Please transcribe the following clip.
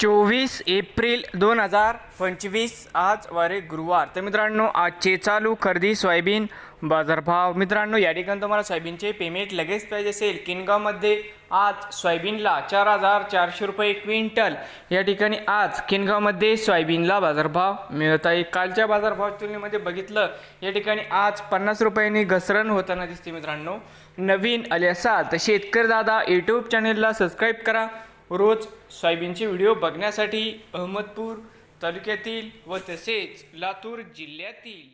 चोवीस एप्रिल दोन हजार पंचवीस आज वारे गुरुवार. तर मित्रांनो आजचे चालू खरेदी सोयाबीन बाजारभाव. मित्रांनो या ठिकाणी तुम्हाला सोयाबीनचे पेमेंट लगेच पाहिजे असेल. किनगावमध्ये आज सोयाबीनला चार हजार चारशे रुपये क्विंटल. या ठिकाणी आज किनगावमध्ये सोयाबीनला बाजारभाव मिळत आहे. कालच्या बाजारभाव तुलनेमध्ये बघितलं या ठिकाणी आज पन्नास रुपयांनी घसरण होताना दिसते मित्रांनो. नवीन आले असाल तर शेतकरी दादा यूट्यूब चॅनेलला सबस्क्राईब करा. रोज सोयाबीनचे व्हिडिओ बघण्यासाठी अहमदपूर तालुक्यातील व तसेच लातूर जिल्ह्यातील.